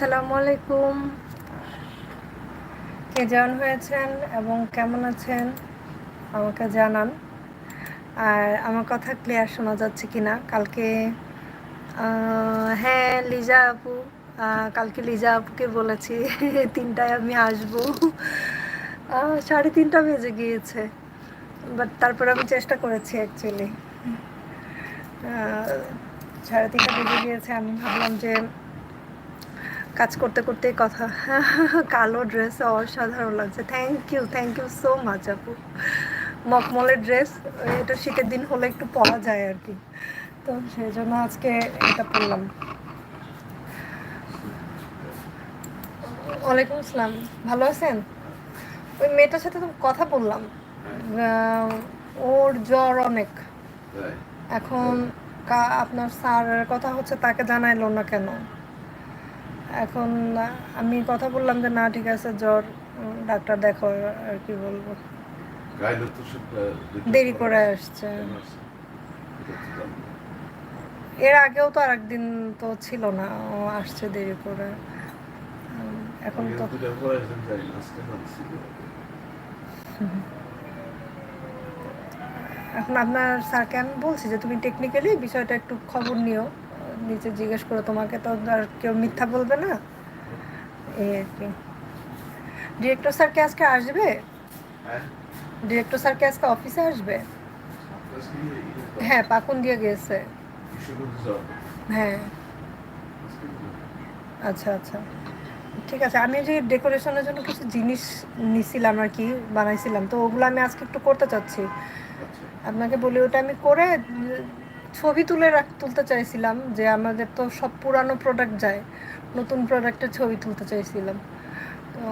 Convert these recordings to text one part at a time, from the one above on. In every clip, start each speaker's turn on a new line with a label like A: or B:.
A: আসসালামু আলাইকুম। কে জন হয়েছেন এবং কেমন আছেন? আমাকে জানান। আর আমার কথা ক্লিয়ার শোনা যাচ্ছে কি না কালকে হ্যাঁ লিজা আপু কালকে লিজা আপুকে বলেছি, তিনটায় আমি আসব। সাড়ে তিনটা বেজে গিয়েছে বাট তারপর আমি চেষ্টা করেছি অ্যাকচুয়ালি সাড়ে তিনটা বেজে গিয়েছে, আমি ভাবলাম যে কাজ করতে করতে কথা কালো ড্রেস অসাধারণ লাগছে। Thank you thank you so much আপু। মকমলের ড্রেস এটা শীতের দিন হলে একটু পরা যায় আর কি। তো সেই জন্য আজকে এটা পরলাম। ওয়ালাইকুম আসসালাম ভালো আছেন? ওই মেয়েটার সাথে তো কথা বললাম। ওর জ্বর অনেক। এখন আপনার স্যারের কথা হচ্ছে তাকে জানাইলো না কেন? এখন আমি কথা বললাম যে না ঠিক আছে জ্বর ডাক্তার দেখো আর কি বলব। দেরি করে আসছে। এর আগেও তো আর একদিন তো ছিল না ও আসছে দেরি করে। এখন তো এখন আপনার স্যারকে আমি বলছি যে তুমি টেকনিক্যালি বিষয়টা একটু খবর নিও। নিচে জিজ্ঞেস করে তোমাকে তো আর কেউ মিথ্যা বলবে না? এই আর কি। ডিরেক্টর স্যার কি আজকে আসবে? ডিরেক্টর স্যার কি আজকে অফিসে আসবে? হ্যাঁ পাকুন দিয়ে গেছে হ্যাঁ। আচ্ছা আচ্ছা। ঠিক আছে আমি যে ডেকোরেশনের জন্য কিছু জিনিস নিছিলাম আর কি বানাইছিলাম তো ওগুলো আমি আজকে একটু করতে চাচ্ছি। আচ্ছা। আপনাকে বলি ওটা আমি করে ছবি তুলে রাখ তুলতে চাইছিলাম যে আমাদের তো সব পুরানো প্রোডাক্ট যায় নতুন প্রোডাক্টের ছবি তুলতে চাইছিলাম। তো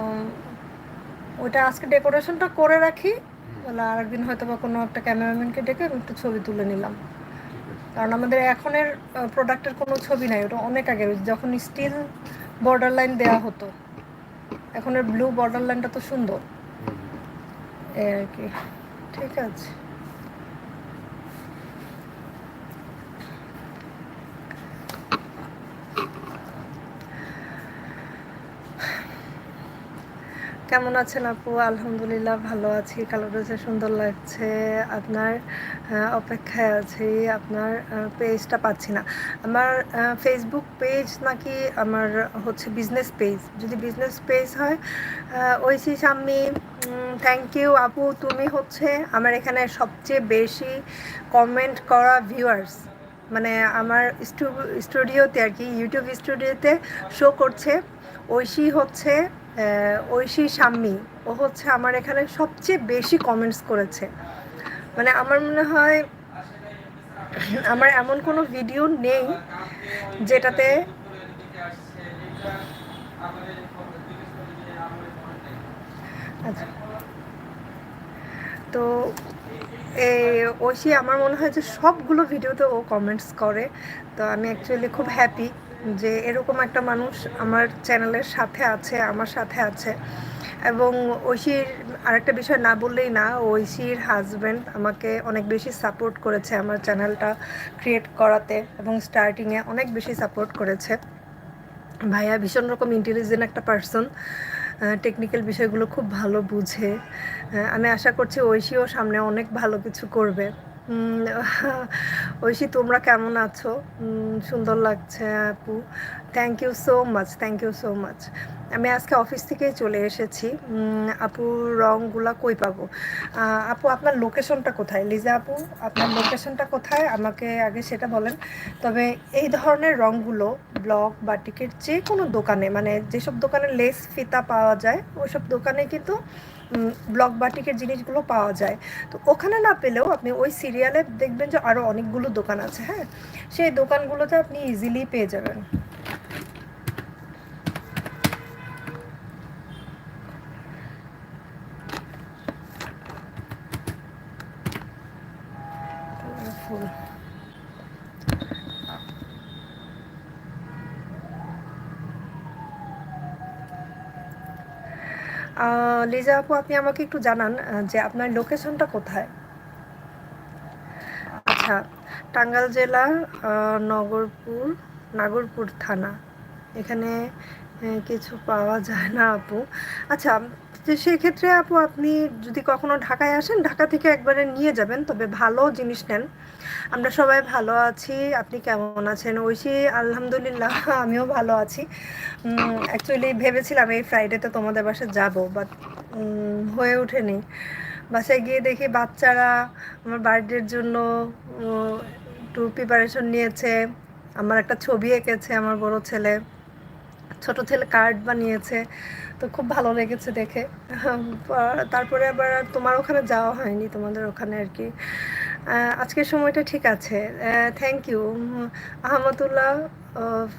A: ওইটা আজকে ডেকোরেশনটা করে রাখি বলে আরেকদিন হয়তো বা কোনো একটা ক্যামেরাম্যানকে ডেকে আমি একটু ছবি তুলে নিলাম। কারণ আমাদের এখনের প্রোডাক্টের কোনো ছবি নাই ওটা অনেক আগে যখন স্টিল বর্ডার লাইন দেওয়া হতো এখনের ব্লু বর্ডার লাইনটা তো সুন্দর। এই আর কি ঠিক আছে। কেমন আছেন আপু? আলহামদুলিল্লাহ ভালো আছি। কালো ড্রেসে সুন্দর লাগছে। আপনার অপেক্ষায় আছি। আপনার পেজটা পাচ্ছি না। আমার ফেসবুক পেজ নাকি আমার হচ্ছে বিজনেস পেজ যদি বিজনেস পেজ হয় ঐশী সাম্মি থ্যাংক ইউ আপু। তুমি হচ্ছে আমার এখানে সবচেয়ে বেশি কমেন্ট করা ভিউয়ার্স মানে আমার স্টুডিওতে আর কি ইউটিউব স্টুডিওতে শো করছে। ঐশী হচ্ছে ঐশী সাম্মি ও হচ্ছে আমার এখানে সবচেয়ে বেশি কমেন্টস করেছে। মানে আমার মনে হয় আমার এমন কোনো ভিডিও নেই যেটাতে তো এই ঐশী আমার মনে হয় যে সবগুলো ভিডিওতে ও কমেন্টস করে। তো আমি অ্যাকচুয়ালি খুব হ্যাপি যে এরকম একটা মানুষ আমার চ্যানেলের সাথে আছে, আমার সাথে আছে। এবং ঐশীর আরেকটা বিষয় না বললেই না, ঐশীর হাজব্যান্ড আমাকে অনেক বেশি সাপোর্ট করেছে আমার চ্যানেলটা ক্রিয়েট করাতে এবং স্টার্টিংয়ে অনেক বেশি সাপোর্ট করেছে। ভাইয়া ভীষণ রকম ইন্টেলিজেন্ট একটা পার্সন টেকনিক্যাল বিষয়গুলো খুব ভালো বুঝে। আমি আশা করছি ঐশীও সামনে অনেক ভালো কিছু করবে। ঐশী, তোমরা কেমন আছো? সুন্দর লাগছে আপু। Thank you so much thank you so much আমি আজকে অফিস থেকেই চলে এসেছি। আপু রঙগুলা কই পাবো? আপু, আপনার লোকেশনটা কোথায়? লিজা আপু, আপনার লোকেশনটা কোথায়? আমাকে আগে সেটা বলেন। তবে এই ধরনের রঙগুলো ব্লক বাটিকের যে কোনো দোকানে মানে যেসব দোকানে লেস ফিতা পাওয়া যায়, ওইসব দোকানে কিন্তু ব্লক বাটিকের জিনিসগুলো পাওয়া যায়। তো ওখানে না পেলেও আপনি ওই সিরিয়ালে দেখবেন যে আরও অনেকগুলো দোকান আছে হ্যাঁ? সেই দোকানগুলোতে আপনি ইজিলি পেয়ে যাবেন ফুল লিজা আপু আপনি আমাকে একটু জানান যে আপনার লোকেশনটা কোথায়? আচ্ছা টাঙ্গাল জেলা নগরপুর, নাগরপুর থানা। এখানে কিছু পাওয়া যায় না আপু। আচ্ছা তো সেক্ষেত্রে আপু, আপনি যদি কখনো ঢাকায় আসেন, ঢাকা থেকে একবারে নিয়ে যাবেন। তবে ভালো জিনিস নেন। আমরা সবাই ভালো আছি। আপনি কেমন আছেন? ঐশী, আলহামদুলিল্লাহ, আমিও ভালো আছি। অ্যাকচুয়ালি ভেবেছিলাম এই ফ্রাইডেতে তোমাদের বাসায় যাব বাট হয়ে ওঠেনি। বাসায় গিয়ে দেখি বাচ্চারা আমার বার্থডের জন্য একটু প্রিপারেশন নিয়েছে। আমার একটা ছবি এঁকেছে আমার বড় ছেলে। ছোট ছেলে কার্ড বানিয়েছে, তো খুব ভালো লেগেছে দেখে। তারপরে আবার তোমার ওখানে যাওয়া হয়নি, তোমাদের ওখানে আর কি। আজকের সময়টা ঠিক আছে। Thank you Ahmadullah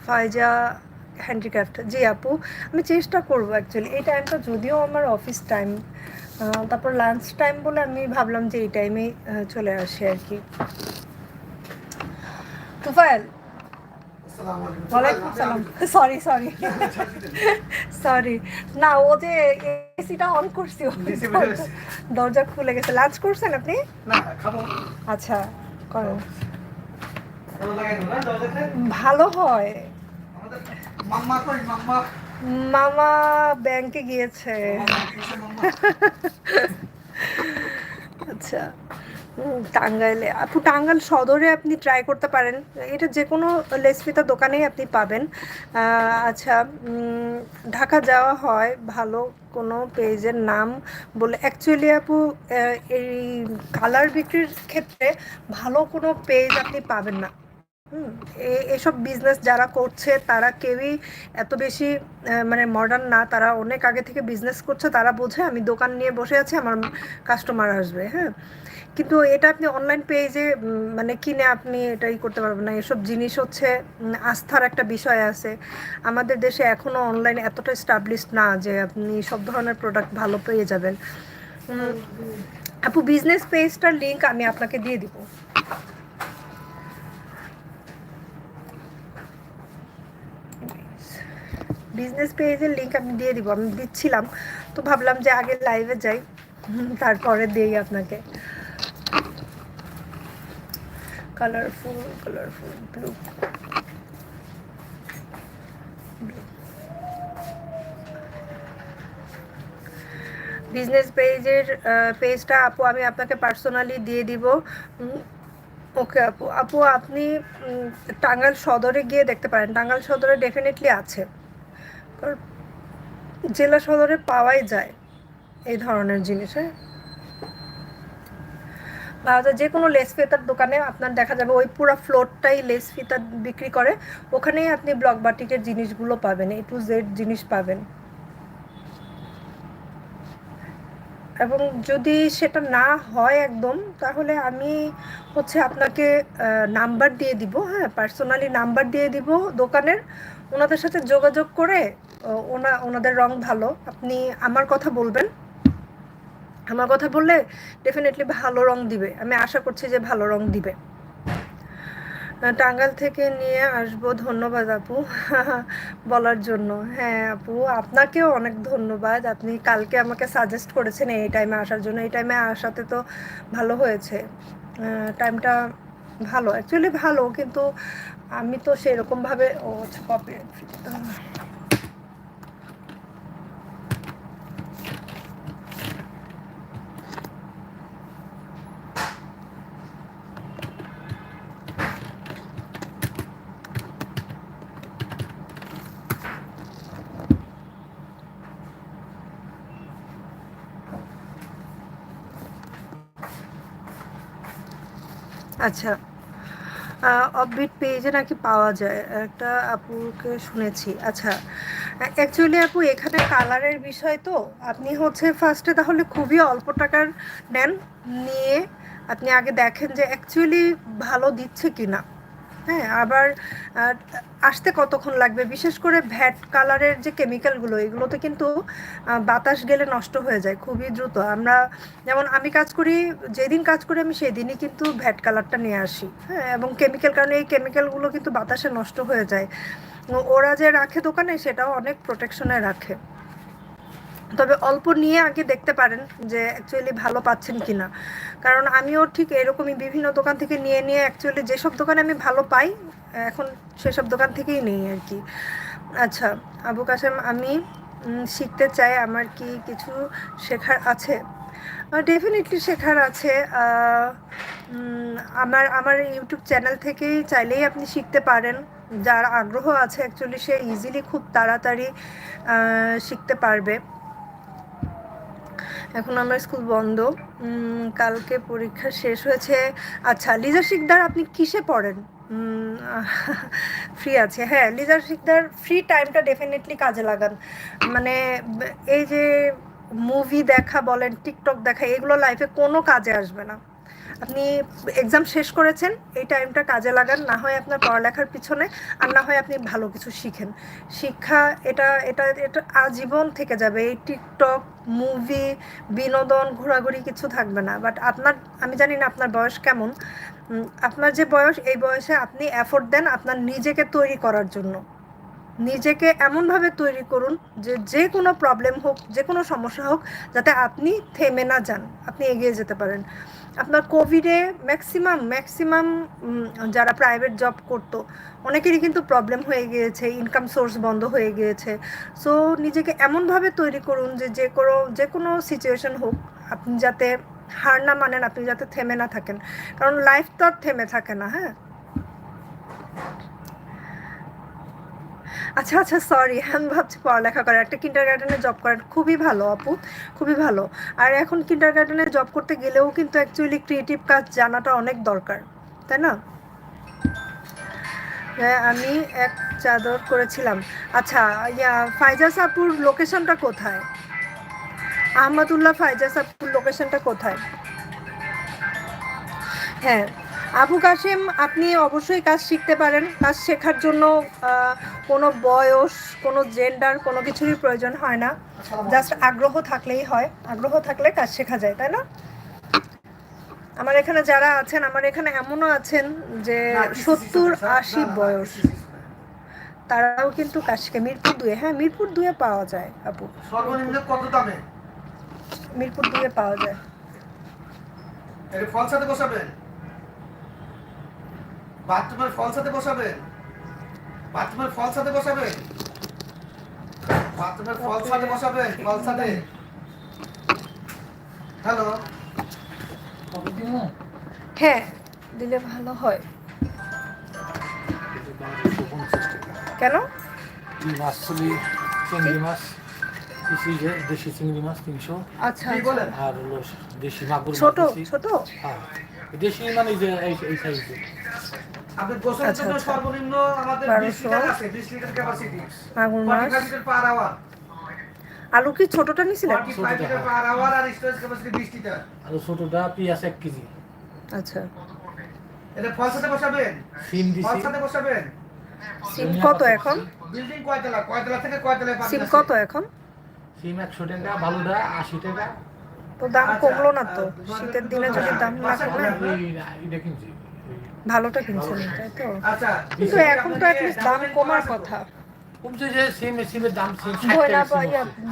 A: Faiza handicraft জি আপু, আমি চেষ্টা করব অ্যাকচুয়ালি এই টাইমটা যদিও আমার অফিস টাইম তারপর লাঞ্চ টাইম বলে আমি ভাবলাম যে এই টাইমেই চলে আসি আর কি। তুফাইল সরি সরি সরি না ও যে এসিটা অন করছি দরজা খুলে গেছে। লাঞ্চ করছেন আপনি? আচ্ছা করেন। ভালো হয়। মামা ব্যাংকে গিয়েছে। আচ্ছা। টাঙ্গাইলে। আপু, টাঙ্গাইল সদরে আপনি ট্রাই করতে পারেন। এটা যে কোনো লেসপিতা দোকানেই আপনি পাবেন। আচ্ছা ঢাকা যাওয়া হয় ভালো কোনো পেজের নাম বলে। অ্যাকচুয়ালি আপু এই কালার বিক্রির ক্ষেত্রে ভালো কোনো পেজ আপনি পাবেন না। এসব বিজনেস যারা করছে তারা কেউই এত বেশি মানে মডার্ন না। তারা অনেক আগে থেকে বিজনেস করছে, তারা বোঝে আমি দোকান নিয়ে বসে আছি, আমার কাস্টমার আসবে হ্যাঁ। কিন্তু এটা আপনি অনলাইন পেজে মানে কিনে আপনি এটাই করতে পারবেন না। এসব জিনিস হচ্ছে আস্থার একটা বিষয় আছে। আমাদের দেশে এখনও অনলাইন এতটা স্টাবলিশ না যে আপনি সব ধরনের প্রোডাক্ট ভালো পেয়ে যাবেন। আপু বিজনেস পেজটার লিঙ্ক আমি আপনাকে দিয়ে দিব। বিজনেস পেজের লিঙ্ক আমি দিয়ে দিব। আমি দিচ্ছিলাম, তো ভাবলাম যে আগে লাইভে যাই, তারপরে দিই আপনাকে। কালারফুল কালারফুল ব্লু বিজনেস পেজের পেজটা আপু, আমি আপনাকে পার্সোনালি দিয়ে দিব। ওকে আপু। আপু, আপনি টাঙ্গাইল সদরে গিয়ে দেখতে পারেন। টাঙ্গাইল সদরে ডেফিনেটলি আছে। জেলা সদরে পাওয়াই যায় এই ধরনের জিনিস। হ্যাঁ বা যে কোনো লেস ফিতার দোকানে আপনার দেখা যাবে ওই পুরো ফ্লোরটাই লেস ফিতা বিক্রি করে, ওখানেই আপনি ব্লক বাটিকের জিনিসগুলো পাবেন এ টু জেড জিনিস পাবেন। এবং যদি সেটা না হয় একদম, তাহলে আমি হচ্ছে আপনাকে নাম্বার দিয়ে দিব হ্যাঁ পার্সোনালি নাম্বার দিয়ে দিব দোকানের, ওনাদের সাথে যোগাযোগ করে ওনা, ওনাদের রং ভালো, আপনি আমার কথা বলবেন। আমার কথা বললে ডেফিনেটলি ভালো রং দিবে। আমি আশা করছি যে ভালো রং দিবে। টাঙ্গাল থেকে নিয়ে আসব, ধন্যবাদ আপু, বলার জন্য। হ্যাঁ আপু, আপনাকেও অনেক ধন্যবাদ। আপনি কালকে আমাকে সাজেস্ট করেছেন এই টাইমে আসার জন্য। এই টাইমে আসাতে তো ভালো হয়েছে। টাইমটা ভালো। অ্যাকচুয়ালি ভালো, কিন্তু আমি তো সেরকমভাবে ও কপি আচ্ছা। অফবিট পেজে নাকি পাওয়া যায়? একটা আপুকে শুনেছি। আচ্ছা অ্যাকচুয়ালি আপু, এখানে কালারের বিষয় তো। আপনি হচ্ছে ফার্স্টে তাহলে খুবই অল্প টাকার নেন। নিয়ে আপনি আগে দেখেন যে অ্যাকচুয়ালি ভালো দিচ্ছে কি না হ্যাঁ আবার আসতে কতক্ষণ লাগবে? বিশেষ করে ভ্যাট কালারের যে কেমিক্যালগুলো, এগুলোতে কিন্তু বাতাস গেলে নষ্ট হয়ে যায় খুবই দ্রুত। আমরা যেমন আমি কাজ করি, যেদিন কাজ করি আমি সেদিনই কিন্তু ভ্যাট কালারটা নিয়ে আসি হ্যাঁ এবং কেমিক্যাল, কারণে এই কেমিক্যালগুলো কিন্তু বাতাসে নষ্ট হয়ে যায়। ওরা যে রাখে দোকানে, সেটাও অনেক প্রোটেকশনে রাখে। তবে অল্প নিয়ে আগে দেখতে পারেন যে অ্যাকচুয়ালি ভালো পাচ্ছেন কি না কারণ আমিও ঠিক এরকমই বিভিন্ন দোকান থেকে নিয়ে নিয়ে অ্যাকচুয়ালি যেসব দোকানে আমি ভালো পাই এখন সেসব দোকান থেকেই নেই আর কি। আচ্ছা আবু কাসেম আমি শিখতে চাই আমার কি কিছু শেখার আছে? ডেফিনেটলি শেখার আছে। আমার আমার ইউটিউব চ্যানেল থেকেই চাইলেই আপনি শিখতে পারেন। যার আগ্রহ আছে অ্যাকচুয়ালি সে ইজিলি খুব তাড়াতাড়ি শিখতে পারবে। এখন আমার স্কুল বন্ধ। কালকে পরীক্ষা শেষ হয়েছে। আচ্ছা লিজা শিকদার আপনি কিসে পড়েন? ফ্রি আছে। হ্যাঁ লিজার শিকদার ফ্রি টাইমটা ডেফিনেটলি কাজে লাগান। মানে এই যে মুভি দেখা বলেন টিকটক দেখা, এগুলো লাইফে কোনো কাজে আসবে না। আপনি এক্সাম শেষ করেছেন, এই টাইমটা কাজে লাগান। না হয় আপনার পড়ালেখার পিছনে, আর না হয় আপনি ভালো কিছু শিখেন। শিক্ষা এটা এটা এটা আজীবন থেকে যাবে। এই টিকটক মুভি বিনোদন, ঘোরাঘুরি কিছু থাকবে না। বাট আপনার, আমি জানি না আপনার বয়স কেমন আপনার যে বয়স, এই বয়সে আপনি এফোর্ট দেন আপনার নিজেকে তৈরি করার জন্য। নিজেকে এমনভাবে তৈরি করুন যে যে কোনো প্রবলেম হোক, যে কোনো সমস্যা হোক, যাতে আপনি থেমে না যান, আপনি এগিয়ে যেতে পারেন। আপনার কোভিডে ম্যাক্সিমাম ম্যাক্সিমাম যারা প্রাইভেট জব করতো, অনেকেরই কিন্তু প্রবলেম হয়ে গিয়েছে ইনকাম সোর্স বন্ধ হয়ে গিয়েছে। সো নিজেকে এমনভাবে তৈরি করুন যে যে কোনো যে কোনো সিচুয়েশন হোক, আপনি যাতে হার না মানেন আপনি যাতে থেমে না থাকেন। কারণ লাইফ তো আর থেমে থাকে না হ্যাঁ? আচ্ছা আচ্ছা সরি আমি ভাবছি পড়ালেখা করে একটা কিন্ডার গার্ডেনে জব করেন খুবই ভালো, আপু, খুবই ভালো। আর এখন কিন্ডার গার্ডেনে জব করতে গেলেও কিন্তু অ্যাকচুয়ালি ক্রিয়েটিভ কাজ জানাটা অনেক দরকার, তাই না? হ্যাঁ আমি এক চাদর করেছিলাম। আচ্ছা ইয়া ফাইজাস আপুর লোকেশনটা কোথায়? আহমদুল্লাহ ফাইজাস আপুর লোকেশনটা কোথায়? হ্যাঁ আবু কাশেম, আপনি অবশ্যই কাজ শিখতে পারেন। কাজ শেখার জন্য কোনো বয়স, কোনো জেন্ডার কোনো কিছুরই প্রয়োজন হয় না। জাস্ট আগ্রহ থাকলেই হয়। আগ্রহ থাকলে কাজ শেখা যায়, তাই না? আমার এখানে যারা আছেন, আমার এখানে এমনও আছেন যে সত্তর আশি বয়স। তারাও কিন্তু কাজ শিখে মিরপুর দুয়ে হ্যাঁ মিরপুর দুয়ে পাওয়া যায়, আপু।
B: সর্বনিম্ন কত দামে?
A: মিরপুর দুয়ে পাওয়া যায়।
B: এটা ফল সাথে বসাবেন? বাথরুমের ফল সাথে বসাবেন? বাথরুমের ফল সাথে বসাবেন? বাথরুমের ফল সাথে বসাবেন? ফল সাথে? হ্যালো?
A: হ্যাঁ দিলে ভালো হয়। কেন?
C: মাছ চলি চিংড়ি মাছ। কিছু যে দেশি চিংড়ি মাছ তিনশো।
A: আচ্ছা আচ্ছা।
B: বলেন
C: আর হলো দেশি মাগুর
A: ছোট ছোট?
C: হ্যাঁ দেশি মানে যে এই এই সাইজে।
A: আচ্ছা, আচ্ছা।
B: সর্বনিম্ন আমাদের লিটার আছে বিশ লিটার ক্যাপাসিটি
A: মাগুর মাছ।
B: পার আওয়ার
A: আলু কি ছোটটা নিছিলেন
B: forty five litre per hour আর স্টোরেজ ক্যাপাসিটি বিশ লিটার।
C: আর ছোটটা পেঁয়াজ এক কেজি।
A: আচ্ছা।
B: এটা ফল সাথে বসাবেন?
C: সিম
B: ফল
C: দিছি
B: সাথে বসাবেন?
A: সিম কত এখন?
B: বিল্ডিং কয়তলা? কয়তলা থেকে কয়তলায় পাবেন
A: সিম কত এখন?
C: সিম একশো টাকা ভালোটা আশি টাকা।
A: তো দাম
B: আচ্ছা,
A: কমলো না তো? শীতের দিনে যদি দাম না কমে?
C: এটা কিনছি।
A: ভালোটা কিনছেন তাই তো?
B: আচ্ছা
A: কিন্তু এখন তো অ্যাটলিস্ট দাম কমার কথা।
C: কমছে যে সিম সিমের দাম সিম।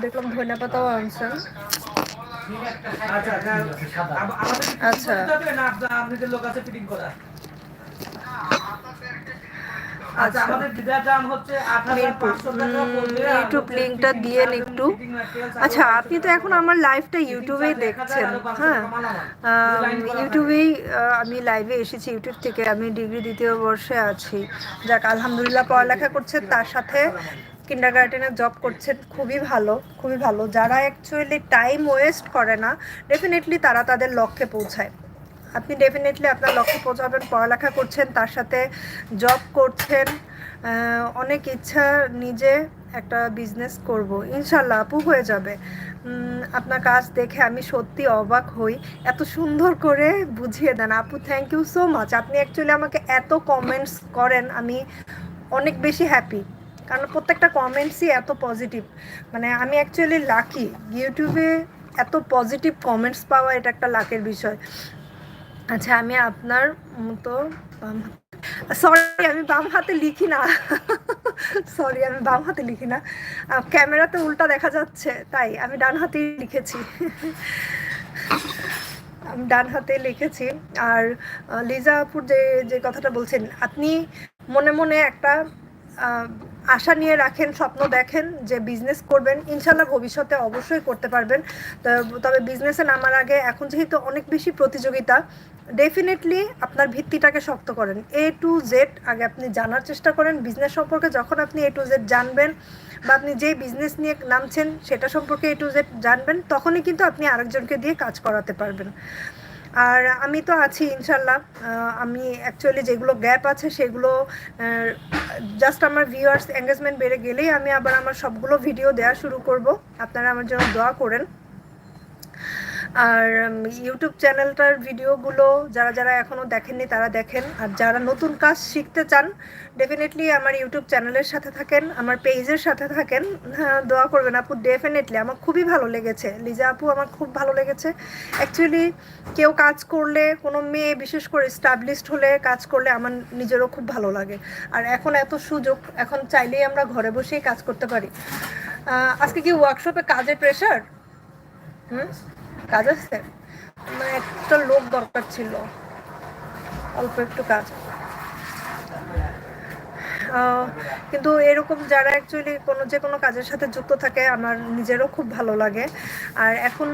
A: দেখলাম ধইনা পাতাও আনছেন
B: আচ্ছা আমাদের
A: আচ্ছা।
B: লোক আছে ফিটিং করা আচ্ছা
A: আচ্ছা।
B: আমাদের বিদার দাম হচ্ছে আট হাজার
A: মিরপুর।
B: পাঁচশো টাকা পড়বে
A: ইউটিউব
B: fitting
A: দিয়েন একটু। আচ্ছা আপনি তো এখন আমার লাইভটা ইউটিউবেই দেখছেন হ্যাঁ। ইউটিউবেই আমি লাইভে এসেছি ইউটিউব থেকে আমি ডিগ্রি দ্বিতীয় বর্ষে আছি যাক আলহামদুলিল্লাহ পড়ালেখা করছেন তার সাথে কিন্ডার গার্ডেনে জব করছেন খুবই ভালো খুবই ভালো যারা অ্যাকচুয়ালি টাইম ওয়েস্ট করে না ডেফিনেটলি তারা তাদের লক্ষ্যে পৌঁছায় আপনি ডেফিনেটলি আপনার লক্ষ্যে পৌঁছাবেন, পড়ালেখা করছেন, তার সাথে জব করছেন অনেক ইচ্ছা নিজে একটা বিজনেস করব। ইনশাল্লাহ আপু হয়ে যাবে। আপনার কাজ দেখে আমি সত্যি অবাক হই। এত সুন্দর করে বুঝিয়ে দেন আপু থ্যাংক ইউ সো মাচ আপনি অ্যাকচুয়ালি আমাকে এত কমেন্টস করেন, আমি অনেক বেশি হ্যাপি কারণ প্রত্যেকটা কমেন্টসই এত পজিটিভ মানে আমি অ্যাকচুয়ালি লাকি ইউটিউবে এত পজিটিভ কমেন্টস পাওয়া এটা একটা লাকের বিষয়। আচ্ছা আমি আপনার মতো বাম সরি আমি বাম হাতে লিখি না। সরি আমি বাম হাতে লিখি না। ক্যামেরাতে উল্টা দেখা যাচ্ছে, তাই আমি ডান হাতেই লিখেছি। আমি ডান হাতে লিখেছি। আর লিজা আপুর যে যে কথাটা বলছেন, আপনি মনে মনে একটা আশা নিয়ে রাখেন, স্বপ্ন দেখেন যে বিজনেস করবেন। ইনশাল্লাহ ভবিষ্যতে অবশ্যই করতে পারবেন। তবে বিজনেসে নামার আগে এখন যেহেতু অনেক বেশি প্রতিযোগিতা ডেফিনেটলি আপনার ভিত্তিটাকে শক্ত করেন। এ টু জেড আগে আপনি জানার চেষ্টা করেন। বিজনেস সম্পর্কে যখন আপনি এ টু জেড জানবেন বা আপনি যে বিজনেস নিয়ে নামছেন, সেটা সম্পর্কে এ টু জেড জানবেন, তখনই কিন্তু আপনি আরেকজনকে দিয়ে কাজ করাতে পারবেন। আর আমি তো আছি ইনশাল্লাহ আমি অ্যাকচুয়ালি যেগুলো গ্যাপ আছে সেগুলো জাস্ট আমার ভিউয়ার্স এঙ্গেজমেন্ট বেড়ে গেলেই আমি আবার আমার সবগুলো ভিডিও দেওয়া শুরু করব। আপনারা আমার জন্য দোয়া করেন। আর ইউটিউব চ্যানেলটার ভিডিওগুলো যারা যারা এখনও দেখেননি তারা দেখেন। আর যারা নতুন কাজ শিখতে চান ডেফিনেটলি আমার ইউটিউব চ্যানেলের সাথে থাকেন, আমার পেজের সাথে থাকেন। হ্যাঁ দোয়া করবেন আপু ডেফিনেটলি আমার খুবই ভালো লেগেছে। লিজা আপু, আমার খুব ভালো লেগেছে। অ্যাকচুয়ালি কেউ কাজ করলে, কোনো মেয়ে বিশেষ করে স্টাবলিশড হলে কাজ করলে আমার নিজেরও খুব ভালো লাগে। আর এখন এত সুযোগ, এখন চাইলেই আমরা ঘরে বসেই কাজ করতে পারি। আজকে কি ওয়ার্কশপে কাজের প্রেশার হুম? কাজ আছে? মানে একটা লোক দরকার ছিল। অল্প একটু কাজ। কিন্তু এরকম যারা অ্যাকচুয়ালি কোনো যে কোনো কাজের সাথে যুক্ত থাকে, আমার নিজেরও খুব ভালো লাগে। আর এখন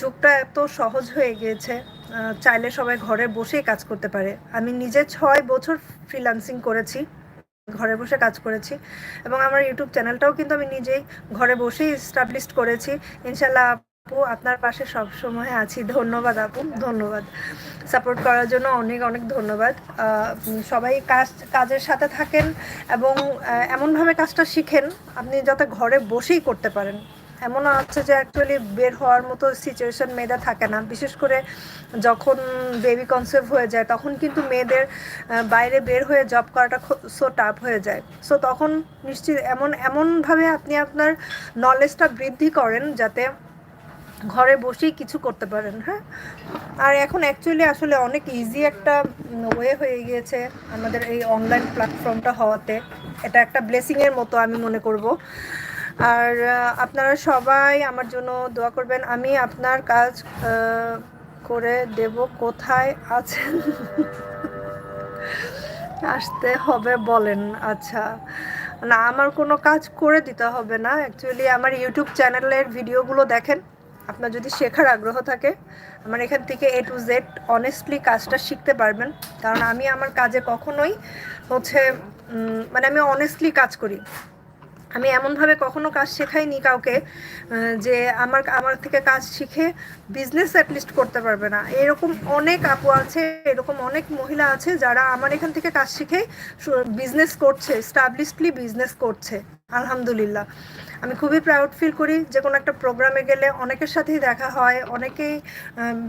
A: যুগটা এত সহজ হয়ে গিয়েছে চাইলে সবাই ঘরে বসেই কাজ করতে পারে। আমি নিজে ছয় বছর ফ্রিল্যান্সিং করেছি, ঘরে বসে কাজ করেছি। এবং আমার ইউটিউব চ্যানেলটাও কিন্তু আমি নিজেই ঘরে বসেই স্টাবলিশ করেছি। ইনশাল্লাহ আপু, আপনার পাশে সব সময় আছি। ধন্যবাদ আপু, ধন্যবাদ। সাপোর্ট করার জন্য অনেক অনেক ধন্যবাদ। সবাই কাজ, কাজের সাথে থাকেন এবং এমনভাবে কাজটা শিখেন, আপনি যাতে ঘরে বসেই করতে পারেন। এমন আছে যে অ্যাকচুয়ালি বের হওয়ার মতো সিচুয়েশন মেয়েদের থাকে না। বিশেষ করে যখন বেবি কনসেপ্ট হয়ে যায়, তখন কিন্তু মেয়েদের বাইরে বের হয়ে জব করাটা সো টাফ হয়ে যায়। সো তখন নিশ্চিত এমন, এমনভাবে আপনি আপনার নলেজটা বৃদ্ধি করেন যাতে ঘরে বসেই কিছু করতে পারেন হ্যাঁ? আর এখন অ্যাকচুয়ালি আসলে অনেক ইজি একটা ওয়ে হয়ে গিয়েছে আমাদের এই অনলাইন প্ল্যাটফর্মটা হওয়াতে। এটা একটা ব্লেসিংয়ের মতো আমি মনে করব। আর আপনারা সবাই আমার জন্য দোয়া করবেন। আমি আপনার কাজ করে দেব। কোথায় আছেন? আসতে হবে বলেন। আচ্ছা। না, আমার কোনো কাজ করে দিতে হবে না। অ্যাকচুয়ালি আমার ইউটিউব চ্যানেলের ভিডিওগুলো দেখেন। আপনার যদি শেখার আগ্রহ থাকে, আমার এখান থেকে এ টু জেড অনেস্টলি কাজটা শিখতে পারবেন। কারণ আমি আমার কাজে কখনোই হচ্ছে মানে আমি অনেস্টলি কাজ করি। আমি এমনভাবে কখনো কাজ শেখাইনি কাউকে যে আমার আমার থেকে কাজ শিখে বিজনেস অ্যাটলিস্ট করতে পারবে না। এরকম অনেক আপু আছে, এরকম অনেক মহিলা আছে যারা আমার এখান থেকে কাজ শিখে বিজনেস করছে স্টাবলিশডলি বিজনেস করছে। আলহামদুলিল্লাহ। আমি খুবই প্রাউড ফিল করি যে কোনো একটা প্রোগ্রামে গেলে অনেকের সাথেই দেখা হয়, অনেকেই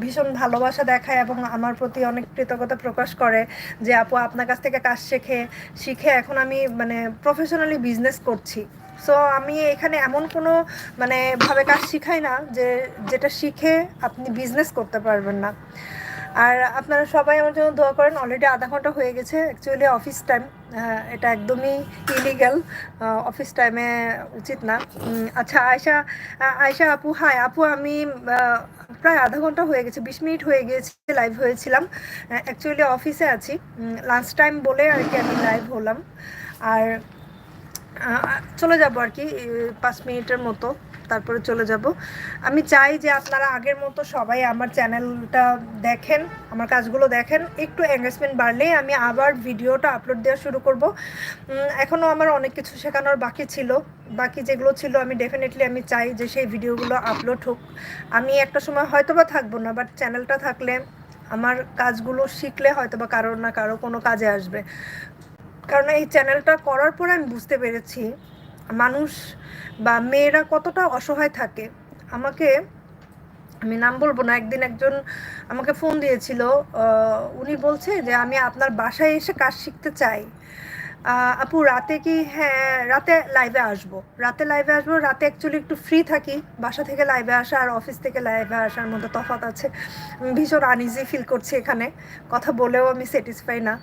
A: ভীষণ ভালোবাসা দেখায় এবং আমার প্রতি অনেক কৃতজ্ঞতা প্রকাশ করে যে, আপু, আপনার কাছ থেকে কাজ শেখে, শিখে এখন আমি মানে প্রফেশনালি বিজনেস করছি। সো আমি এখানে এমন কোনো মানে ভাবে কাজ শিখাই না যে, যেটা শিখে আপনি বিজনেস করতে পারবেন না। আর আপনারা সবাই আমার জন্য দোয়া করেন অলরেডি আধা ঘণ্টা হয়ে গেছে অ্যাকচুয়ালি অফিস টাইম এটা একদমই ইলিগ্যাল অফিস টাইমে উচিত না। আচ্ছা আয়শা আ- আয়শা আপু হাই আপু, আমি প্রায় আধা ঘণ্টা হয়ে গেছে, বিশ মিনিট হয়ে গিয়েছে লাইভ হয়েছিলাম। অ্যাকচুয়ালি অফিসে আছি। লাঞ্চ টাইম বলে আর কি আমি লাইভ হলাম। আর চলে যাব আর কি পাঁচ মিনিটের মতো। তারপরে চলে যাব। আমি চাই যে আপনারা আগের মতো সবাই আমার চ্যানেলটা দেখেন, আমার কাজগুলো দেখেন। একটু এঙ্গেজমেন্ট বাড়লেই আমি আবার ভিডিওটা আপলোড দেওয়া শুরু করব। এখনও আমার অনেক কিছু শেখানোর বাকি ছিল। বাকি যেগুলো ছিল আমি ডেফিনেটলি আমি চাই যে সেই ভিডিওগুলো আপলোড হোক। আমি একটা সময় হয়তো বা থাকব না বাট চ্যানেলটা থাকলে আমার কাজগুলো শিখলে হয়তো বা কারোর না কারও কোনো কাজে আসবে। কারণ এই চ্যানেলটা করার পর আমি বুঝতে পেরেছি মানুষ বা মেয়েরা কতটা অসহায় থাকে? আমাকে, আমি নাম বলব না, একদিন একজন আমাকে ফোন দিয়েছিল উনি বলছে যে, আমি আপনার বাসায় এসে কাজ শিখতে চাই। আপু, রাতে কি হ্যাঁ রাতে লাইভে আসব। রাতে লাইভে আসব, রাতে অ্যাকচুয়ালি একটু ফ্রি থাকি। বাসা থেকে লাইভে আসা আর অফিস থেকে লাইভে আসার মধ্যে তফাৎ আছে। ভীষণ আনইজি ফিল করছি এখানে। কথা বলেও আমি স্যাটিসফাই না।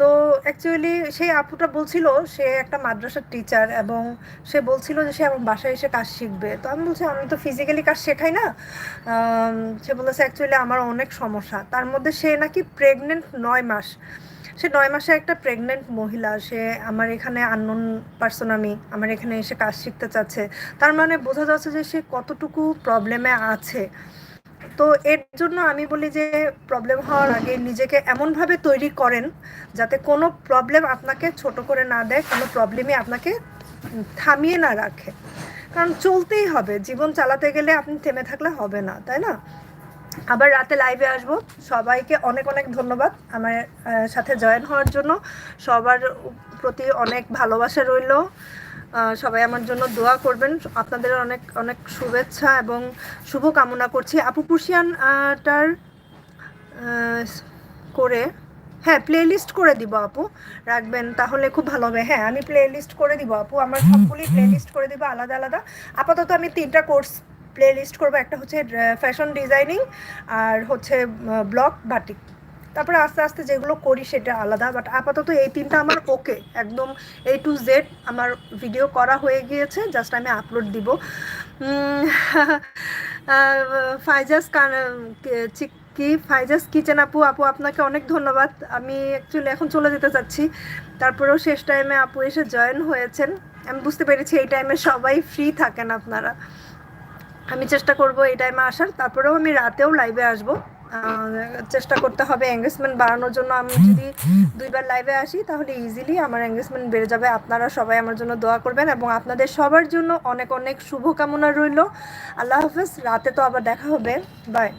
A: তো অ্যাকচুয়ালি সেই আপুটা বলছিল, সে একটা মাদ্রাসার টিচার এবং সে বলছিল যে সে আমার বাসায় এসে কাজ শিখবে। তো আমি বলছি, আমি তো ফিজিক্যালি কাজ শেখাই না। সে বলেছে অ্যাকচুয়ালি আমার অনেক সমস্যা। তার মধ্যে সে নাকি প্রেগনেন্ট নয় মাস। সে নয় মাসে একটা প্রেগনেন্ট মহিলা। সে আমার এখানে আননোন পার্সন আমি, আমার এখানে এসে কাজ শিখতে চাচ্ছে। তার মানে বোঝা যাচ্ছে যে সে কতটুকু প্রবলেমে আছে। তো এর জন্য আমি বলি যে প্রবলেম হওয়ার আগে নিজেকে এমনভাবে তৈরি করেন যাতে কোনো প্রবলেম আপনাকে ছোট করে না দেয়, কোনো প্রবলেমই আপনাকে থামিয়ে না রাখে। কারণ চলতেই হবে, জীবন চালাতে গেলে আপনি থেমে থাকলে হবে না, তাই না? আবার রাতে লাইভে আসব, সবাইকে অনেক অনেক ধন্যবাদ আমার সাথে জয়েন হওয়ার জন্য। সবার প্রতি অনেক ভালোবাসা রইল। সবাই আমার জন্য দোয়া করবেন। আপনাদের অনেক অনেক শুভেচ্ছা এবং শুভ কামনা করছি। আপু পুষিয়ান টার করে হ্যাঁ প্লে লিস্ট করে দিব আপু। রাখবেন, তাহলে খুব ভালো হবে। হ্যাঁ আমি প্লে লিস্ট করে দিব আপু। আমার সবগুলি প্লে লিস্ট করে দিব, আলাদা আলাদা। আপাতত আমি তিনটা কোর্স প্লে লিস্ট করব। একটা হচ্ছে ফ্যাশন ডিজাইনিং আর হচ্ছে ব্লক বাটিক তারপরে আস্তে আস্তে যেগুলো করি সেটা আলাদা বাট আপাতত এই তিনটা আমার ওকে একদম এ টু জেড আমার ভিডিও করা হয়ে গিয়েছে জাস্ট আমি আপলোড দিব। ফাইজাস কান, কি ফাইজাস কিচেন আপু আপু আপনাকে অনেক ধন্যবাদ। আমি অ্যাকচুয়ালি এখন চলে যেতে চাচ্ছি। তারপরেও শেষ টাইমে আপু এসে জয়েন হয়েছেন। আমি বুঝতে পেরেছি এই টাইমে সবাই ফ্রি থাকেন আপনারা। আমি চেষ্টা করব এই টাইমে আসার। তারপরেও আমি রাতেও লাইভে আসব। চেষ্টা করতে হবে এঙ্গেজমেন্ট বাড়ানোর জন্য। আমি যদি দুইবার লাইভে আসি, তাহলে ইজিলি আমার এঙ্গেজমেন্ট বেড়ে যাবে। আপনারা সবাই আমার জন্য দোয়া করবেন এবং আপনাদের সবার জন্য অনেক অনেক শুভকামনা রইল। আল্লাহ হাফেজ, রাতে তো আবার দেখা হবে। বাই